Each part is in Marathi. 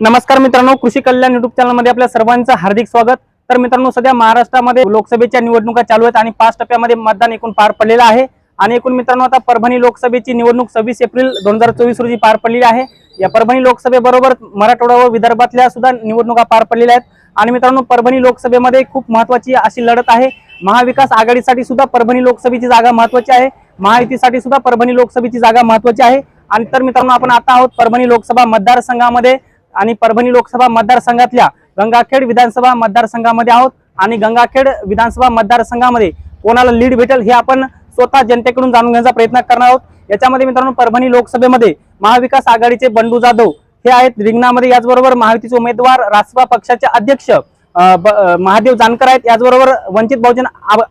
नमस्कार मित्रांनो कृषी कल्याण युट्यूब चॅनलमध्ये आपल्या सर्वांचं हार्दिक स्वागत. तर मित्रांनो सध्या महाराष्ट्रामध्ये लोकसभेच्या निवडणुका चालू आहेत आणि पाच टप्प्यामध्ये मतदान एकूण पार पडलेलं आहे. आणि एकूण मित्रांनो आता परभणी लोकसभेची निवडणूक सव्वीस एप्रिल दोन हजार चोवीस रोजी पार पडलेली आहे. या परभणी लोकसभेबरोबर मराठवाडा व विदर्भातल्या सुद्धा निवडणुका पार पडलेल्या आहेत. आणि मित्रांनो परभणी लोकसभेमध्ये खूप महत्वाची अशी लढत आहे. महाविकास आघाडीसाठी सुद्धा परभणी लोकसभेची जागा महत्वाची आहे. महायुतीसाठी सुद्धा परभणी लोकसभेची जागा महत्वाची आहे. आणि तर मित्रांनो आपण आता आहोत परभणी लोकसभा मतदारसंघामध्ये. आणि परभणी लोकसभा मतदारसंघातल्या गंगाखेड विधानसभा मतदारसंघामध्ये आहोत. आणि गंगाखेड विधानसभा मतदारसंघामध्ये कोणाला लीड भेटेल हे आपण स्वतः जनतेकडून जाणून घेण्याचा प्रयत्न करणार आहोत. याच्यामध्ये मित्रांनो परभणी लोकसभेमध्ये महाविकास आघाडीचे बंडू जाधव हे आहेत. रिंगणामध्ये याचबरोबर महायुतीचे उमेदवार रासपा पक्षाचे अध्यक्ष ब- महादेव जानकर आहेत. याचबरोबर वंचित बहुजन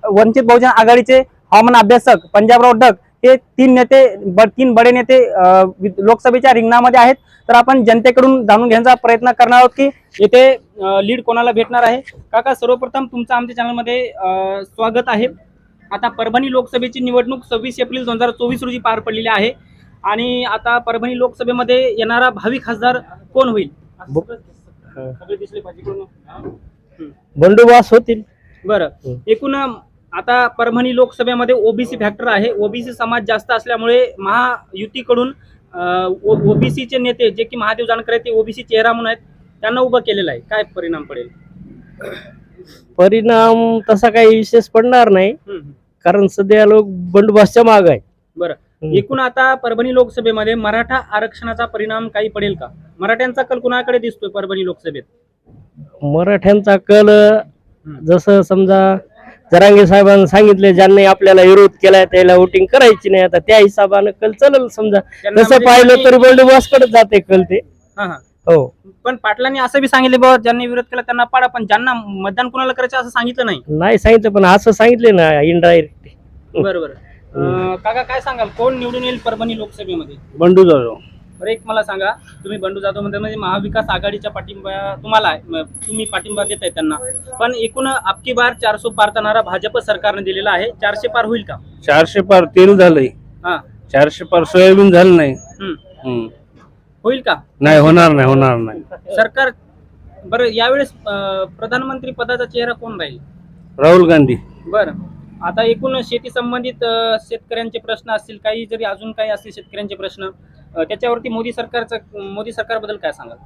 वंचित बहुजन आघाडीचे हवामान अभ्यासक पंजाबराव डग हे तीन नेते ब- तीन बडे नेते लोकसभेच्या रिंगणामध्ये आहेत. तर आपण जनतेकडून जाणून घेण्याचा प्रयत्न करणार आहोत की येथे लीड कोणाला भेटणार आहे? काका सर्वप्रथम तुमचं आमच्या चॅनलमध्ये स्वागत आहे. आता परभणी लोकसभेची निवडणूक सव्वीस एप्रिल दोन हजार चोवीस रोजी पार पडलेली आहे. आणि आता परभणी लोकसभेमध्ये येणारा भावी खासदार कोण होईल. बंडोबास होतील. बरं. एकूण आता परभणी लोकसभेमध्ये ओबीसी फॅक्टर आहे. ओबीसी समाज जास्त असल्यामुळे महायुतीकडून ओबीसीचे नेते जे की महादेव जानकर आहेत ते ओबीसी चेहरा म्हणून आहेत त्यांना उभं केलेलं आहे. काय परिणाम पडेल? परिणाम तसा काही विशेष पडणार नाही. कारण सध्या लोक बंडोबासच्या माग आहे. बरं. एकूण आता परभणी लोकसभेमध्ये मराठा आरक्षणाचा परिणाम काही पडेल का? मराठ्यांचा कल कुणाकडे दिसतोय परभणी लोकसभेत? मराठ्यांचा कल जसं समजा जरांगे साहेबांनी सांगितले ज्यांनी आपल्याला विरोध केलाय त्याला वोटिंग करायची नाही. आता त्या हिशोबानं कल चलल समजा. तसं म्हणजे पाहिलं तर बंडोबासकडे जाते कल ते. हा पण पाटलांनी असं बी सांगितले बाबा ज्यांनी विरोध केला त्यांना पाडा पण ज्यांना मतदान कुणाला करायचं असं सांगितलं नाही. नाही सांगितलं पण असं सांगितले ना इनडायरेक्ट बरोबर. काका काय सांगाल? कोण निवडून येईल परभणी लोकसभेमध्ये? बंडू जाधव. बरं एक मला सांगा. तुम्ही बंडू जाधवमध्ये म्हणजे महाविकास आघाडीच्या पाठिंबा तुम्हाला आहे तुम्ही पाठिंबा देताय त्यांना. पण एकूण आपकी बार चारशे पार करणारा भाजप सरकारने दिलेला आहे चारशे पार होईल का? चारशे पार तेल झालंय. हा. चारशे पार सोयाबीन झालं नाही. हम्म. होईल का? नाही होणार नाही होणार नाही. सरकार बरं यावेळेस अं, प्रधानमंत्री पदाचा चेहरा कोण राहील? राहुल गांधी. बरं. आता एकूण शेती संबंधित अं, शेतकऱ्यांचे प्रश्न असतील काही जरी अजून काही असतील शेतकऱ्यांचे प्रश्न त्याच्यावरती मोदी सरकारचं मोदी सरकारबद्दल काय सांगाल?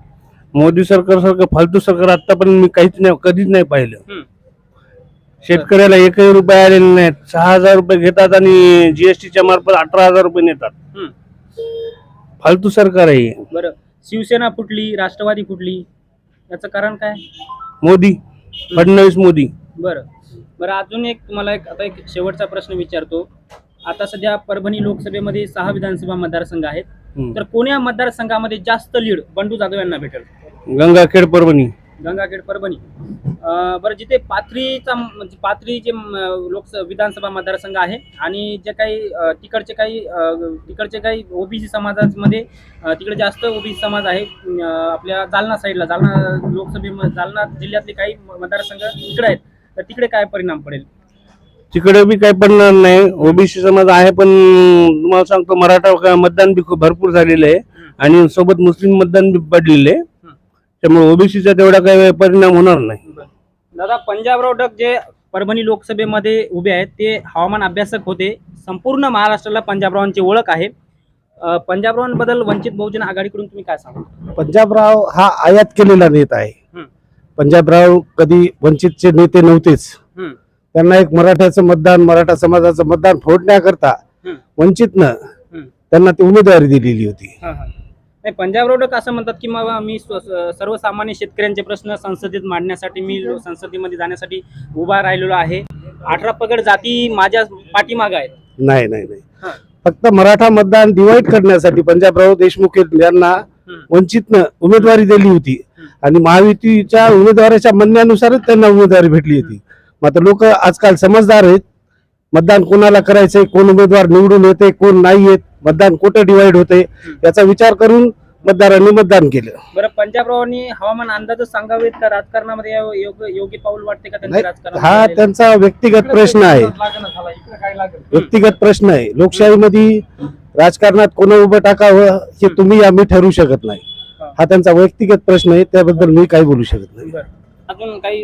मोदी सरकार सारखं फालतू सरकार आतापर्यंत मी काहीच नाही कधीच नाही पाहिलं. शेतकऱ्याला एकही रुपये आलेले नाहीत. सहा हजार रुपये घेतात आणि जीएसटीच्या मार्फत अठरा हजार रुपये नेतात. फालतू सरकार आहे. बरं. शिवसेना फुटली राष्ट्रवादी फुटली याचं कारण काय? मोदी. फडणवीस मोदी. बरं. बरं अजून एक तुम्हाला एक आता एक शेवटचा प्रश्न विचारतो. आता सध्या परभणी लोकसभेमध्ये सहा विधानसभा मतदारसंघ आहेत. तर कोण्या मतदारसंघामध्ये जास्त लीड बंडू जाधव यांना भेटेल. गंगाखेड परभणी. गंगाखेड परभणी. अं, बरं जिथे पाथरीचा म्हणजे पाथरी जे म, लोकस विधानसभा मतदारसंघ आहे आणि जे काही अं, तिकडचे काही अं, तिकडचे काही ओबीसी समाजामध्ये अं, तिकडे जास्त ओबीसी समाज आहे अं, आपल्या जालना साईडला जालना लोकसभे जालना जिल्ह्यातले काही मतदारसंघ इकडे आहेत तर तिकडे काय परिणाम पडेल? तिकडे बी काही पडणार नाही. ओबीसी समाज आहे पण तुम्हाला सांगतो मराठा का- मतदान बी खूप भरपूर झालेलं आहे. आणि सोबत मुस्लिम मतदान बी पडलेलं आहे. त्यामुळे ओबीसीचा तेवढा काही परिणाम होणार नाही. दादा पंजाबराव डग जे परभणी लोकसभेमध्ये उभे आहेत ते हवामान अभ्यासक होते. संपूर्ण महाराष्ट्राला पंजाबरावांची ओळख आहे. पंजाबरावांबद्दल वंचित बहुजन आघाडीकडून तुम्ही काय सांगा पंजाबराव हा आयात केलेला नेता आहे. पंजाबराव कधी वंचितचे नेते नव्हतेच. त्यांना एक मराठ्याचं मतदान मराठा समाजाचं मतदान फोडण्याकरता. वंचितनं. त्यांना ती उमेदवारी दिलेली होती. नाही पंजाबराव डग असं म्हणतात की मग मी सर्वसामान्य शेतकऱ्यांचे प्रश्न संसदेत मांडण्यासाठी मी संसदेमध्ये जाण्यासाठी उभा राहिलेलो आहे अठरा पगड जाती माझ्या पाठीमाग आहेत नाही नाही नाही. फक्त मराठा मतदान डिवाइड करण्यासाठी पंजाबराव देशमुख यांना. वंचितनं उमेदवारी दिली होती. आणि महायुतीच्या उमेदवाराच्या म्हणण्यानुसारच त्यांना उमेदवारी भेटली होती मात्र लोक आजकाल समजदार आहेत. मतदान कोणाला करायचंय कोण उमेदवार निवडून येते कोण नाही येत मतदान कुठं डिवाइड होते याचा विचार करून मतदारांनी मतदान केलं. बरं पंजाबरावांनी हवामान अंदाजच सांगावेत का? राजकारणामध्ये या- योग्य योग्य पाऊल वाटते का हा त्यांचा व्यक्तिगत प्रश्न आहे. व्यक्तिगत प्रश्न आहे. लोकशाहीमध्ये राजकारणात कोण उभं टाकावं हे तुम्ही आम्ही ठरवू शकत नाही. हा. त्यांचा व्यक्तिगत प्रश्न आहे त्याबद्दल मी काही बोलू शकत नाही. अजून काही